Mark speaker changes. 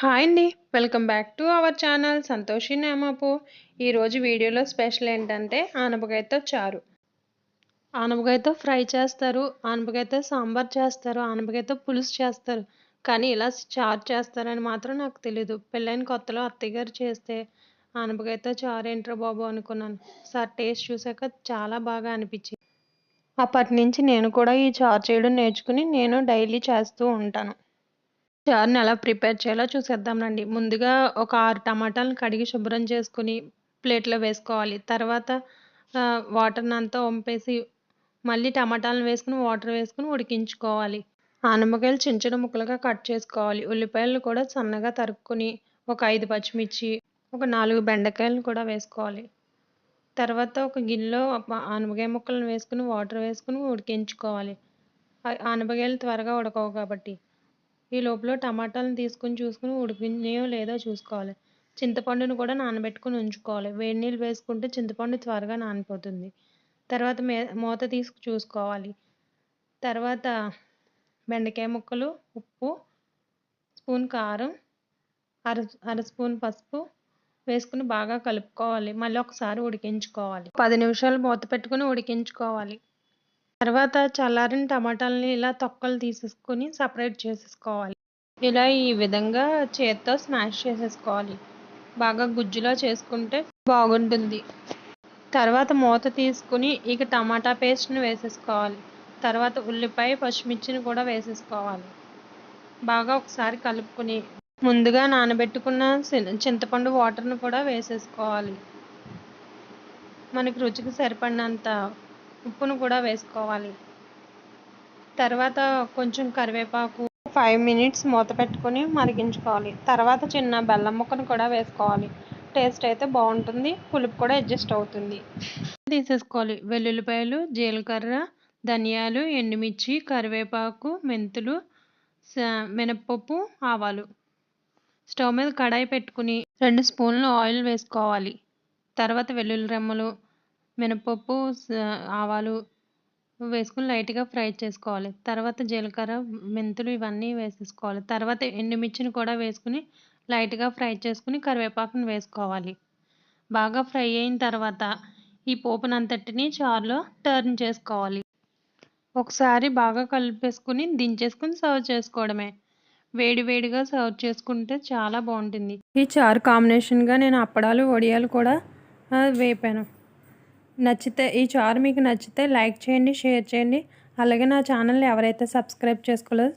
Speaker 1: Hi అండి. Welcome back to our channel. Santoshi నేమాపు. ఈరోజు వీడియోలో స్పెషల్ ఏంటంటే ఆనపకాయతో చారు. ఆనపకాయతో ఫ్రై చేస్తారు ఆనపకాయతో సాంబార్ చేస్తారు ఆనపకాయతో పులుసు చేస్తారు. కానీ ఇలా చారు చేస్తారని మాత్రం నాకు తెలియదు పెళ్ళైన కొత్తలో అత్తయ్య గారు చేస్తే ఆనపకాయతో చారు ఏంట్రా బాబు అనుకున్నాను. సార్ టేస్ట్ చూసాక చాలా బాగా అనిపించింది. అప్పటి నుంచి నేను కూడా ఈ చారు చేయడం నేర్చుకుని నేను డైలీ చేస్తూ ఉంటాను. చారుని ఎలా ప్రిపేర్ చేయాలో చూసేద్దాం రండి ముందుగా ఒక ఆరు టమాటాలను కడిగి శుభ్రం చేసుకుని ప్లేట్లో వేసుకోవాలి. తర్వాత వాటర్ని అంతా వంపేసి మళ్ళీ టమాటాలను వేసుకుని వాటర్ వేసుకుని ఉడికించుకోవాలి. ఆనపకాయలు చిన్న చిన్న ముక్కలుగా కట్ చేసుకోవాలి. ఉల్లిపాయలు కూడా సన్నగా తరుక్కుని ఒక ఐదు పచ్చిమిర్చి ఒక నాలుగు బెండకాయలను కూడా వేసుకోవాలి. తర్వాత ఒక గిన్నెలో ఆనపకాయ ముక్కలను వేసుకుని వాటర్ వేసుకుని ఉడికించుకోవాలి. ఆనపకాయలు త్వరగా ఉడకవు కాబట్టి. ఈ లోపల టమాటాలను తీసుకుని చూసుకుని ఉడికినాయో లేదో చూసుకోవాలి. చింతపండును కూడా నానబెట్టుకుని ఉంచుకోవాలి. వేడి నీళ్ళు వేసుకుంటే చింతపండు త్వరగా నానిపోతుంది. తర్వాత మే మూత తీసుకు చూసుకోవాలి. తర్వాత బెండకాయ ముక్కలు ఉప్పు స్పూన్ కారం అర అర స్పూన్ పసుపు వేసుకుని బాగా కలుపుకోవాలి. మళ్ళీ ఒకసారి ఉడికించుకోవాలి. పది నిమిషాలు మూత పెట్టుకుని ఉడికించుకోవాలి. తర్వాత చల్లారిన టమాటాలని ఇలా తొక్కలు తీసేసుకొని సపరేట్ చేసేసుకోవాలి. ఇలా ఈ విధంగా చేత్తో స్మాష్ చేసేసుకోవాలి. బాగా గుజ్జులో చేసుకుంటే బాగుంటుంది. తర్వాత మూత తీసుకుని ఇక టమాటా పేస్ట్ని వేసేసుకోవాలి. తర్వాత ఉల్లిపాయ పచ్చిమిర్చిని కూడా వేసేసుకోవాలి. బాగా ఒకసారి కలుపుకొని ముందుగా నానబెట్టుకున్న చింతపండు వాటర్ని కూడా వేసేసుకోవాలి. మనకి రుచికి సరిపడినంత ఉప్పును కూడా వేసుకోవాలి. తర్వాత కొంచెం కరివేపాకు ఫైవ్ మినిట్స్ మూత పెట్టుకొని మరిగించుకోవాలి. తర్వాత చిన్న బెల్లం ముక్కను కూడా వేసుకోవాలి. టేస్ట్ అయితే బాగుంటుంది. పులుపు కూడా అడ్జస్ట్ అవుతుంది. తీసేసుకోవాలి. వెల్లుల్లిపాయలు జీలకర్ర ధనియాలు ఎండుమిర్చి కరివేపాకు మెంతులు మినప్పప్పు ఆవాలు. స్టవ్ మీద కడాయి పెట్టుకుని రెండు స్పూన్లు ఆయిల్ వేసుకోవాలి. తర్వాత వెల్లుల్లి రెమ్మలు మినపప్పు ఆవాలు వేసుకుని లైట్గా ఫ్రై చేసుకోవాలి. తర్వాత జీలకర్ర మెంతులు ఇవన్నీ వేసేసుకోవాలి. తర్వాత ఎండుమిర్చిని కూడా వేసుకుని లైట్గా ఫ్రై చేసుకుని కరివేపాకును వేసుకోవాలి. బాగా ఫ్రై అయిన తర్వాత ఈ పోపునంతటిని చారులో టర్న్ చేసుకోవాలి. ఒకసారి బాగా కలిపేసుకుని దించేసుకుని సర్వ్ చేసుకోవడమే. వేడివేడిగా సర్వ్ చేసుకుంటే చాలా బాగుంటుంది. ఈ చారు కాంబినేషన్గా నేను అప్పడాలు వడియాలు కూడా వేపాను. నచ్చితే ఈ చారు మీకు నచ్చితే లైక్ చేయండి షేర్ చేయండి. అలాగే నా ఛానల్ని ఎవరైతే సబ్స్క్రైబ్ చేసుకోలేదో